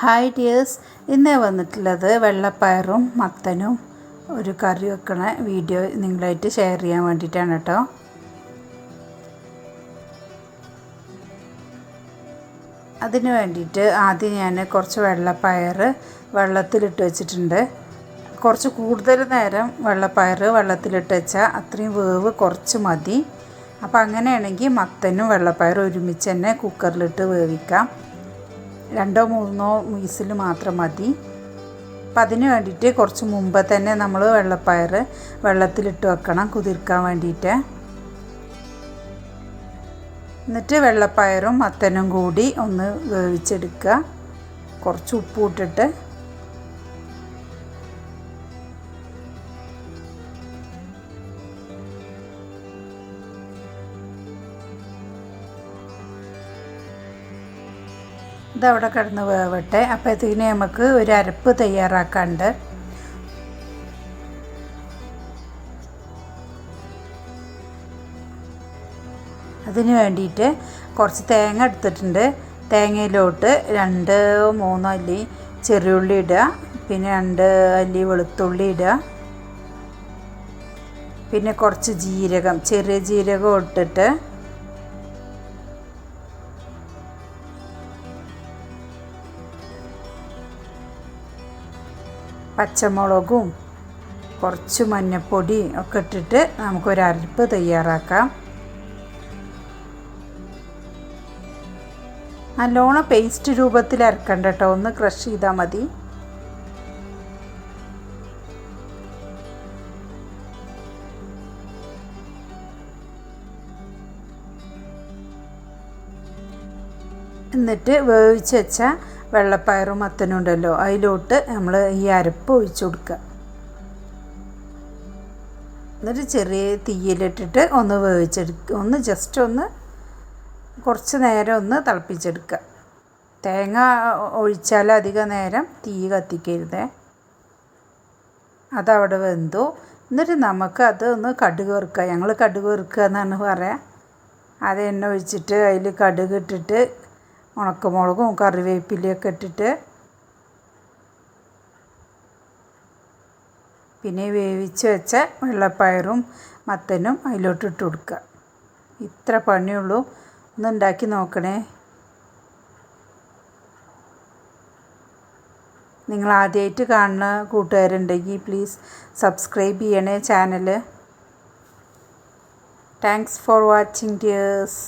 Hi dears ഇന്ന് വന്നിട്ടുള്ളത് വെള്ളപ്പയറും മത്തനും ഒരു കറി വെക്കണ വീഡിയോ നിങ്ങളായിട്ട് ഷെയർ ചെയ്യാൻ വേണ്ടിയിട്ടാണ് കേട്ടോ. അതിന് വേണ്ടിയിട്ട് ആദ്യം ഞാൻ കുറച്ച് വെള്ളപ്പയർ വെള്ളത്തിലിട്ട് വെച്ചിട്ടുണ്ട്. കുറച്ച് കൂടുതൽ നേരം വെള്ളപ്പയർ വെള്ളത്തിലിട്ട് വെച്ചാൽ അത്രയും വേവ് കുറച്ച് മതി. അപ്പോൾ അങ്ങനെയാണെങ്കിൽ മത്തനും വെള്ളപ്പയറും ഒരുമിച്ച് തന്നെ കുക്കറിലിട്ട് വേവിക്കാം. രണ്ടോ മൂന്നോ വീസിൽ മാത്രം മതി. അപ്പം അതിന് വേണ്ടിയിട്ട് കുറച്ച് മുമ്പ് തന്നെ നമ്മൾ വെള്ളപ്പയർ വെള്ളത്തിലിട്ട് വെക്കണം കുതിർക്കാൻ വേണ്ടിയിട്ട്. എന്നിട്ട് വെള്ളപ്പയറും മത്തനും കൂടി ഒന്ന് വേവിച്ചെടുക്കുക. കുറച്ച് ഉപ്പ് ഇതവിടെ കിടന്ന് വേവട്ടെ. അപ്പോഴത്തേക്കിന് നമുക്ക് ഒരു അരപ്പ് തയ്യാറാക്കാണ്ട്. അതിന് വേണ്ടിയിട്ട് കുറച്ച് തേങ്ങ എടുത്തിട്ടുണ്ട്. തേങ്ങയിലോട്ട് രണ്ട് മൂന്നോ അല്ലി ചെറിയുള്ളി ഇടുക. പിന്നെ രണ്ട് അല്ലി വെളുത്തുള്ളി ഇടുക. പിന്നെ കുറച്ച് ജീരകം ചെറിയ ജീരകം ഇട്ടിട്ട് പച്ചമുളകും കുറച്ച് മഞ്ഞപ്പൊടി ഒക്കെ ഇട്ടിട്ട് നമുക്കൊരു അരപ്പ് തയ്യാറാക്കാം. നല്ലോണം പേസ്റ്റ് രൂപത്തിൽ അരക്കണ്ട കേട്ടോ. ഒന്ന് ക്രഷ് ചെയ്താൽ മതി. എന്നിട്ട് വേവിച്ച് വെച്ച വെള്ളപ്പയറും മത്തനും ഉണ്ടല്ലോ. അതിലോട്ട് നമ്മൾ ഈ അരപ്പ് ഒഴിച്ചു കൊടുക്കുക എന്നിട്ട് ചെറിയ തീയിലിട്ടിട്ട് ഒന്ന് വേവിച്ചെടുക്കുക ഒന്ന് ജസ്റ്റ് ഒന്ന് കുറച്ച് നേരം ഒന്ന് തിളപ്പിച്ചെടുക്കുക തേങ്ങ ഒഴിച്ചാൽ അധിക നേരം തീ കത്തിക്കരുതേ. അതവിടെ വെന്തു. എന്നിട്ട് നമുക്ക് അത് ഒന്ന് കടുക് വറുക്കുക ഞങ്ങൾ കടുക് വറുക്കുക എന്നാണ് പറയുക അത് എണ്ണ ഒഴിച്ചിട്ട് അതിൽ കടുക് ഇട്ടിട്ട് ഉണക്കമുളകും കറിവേപ്പിലയൊക്കെ ഇട്ടിട്ട് പിന്നെ വേവിച്ച് വെച്ച വെള്ളപ്പയറും മത്തനും അതിലോട്ട് ഇട്ട് കൊടുക്കുക. ഇത്ര പണിയുള്ളൂ. ഒന്ന് ഉണ്ടാക്കി നോക്കണേ. നിങ്ങൾ ആദ്യമായിട്ട് കാണുന്ന കൂട്ടുകാരുണ്ടെങ്കിൽ പ്ലീസ് സബ്സ്ക്രൈബ് ചെയ്യണേ channel thanks for watching dears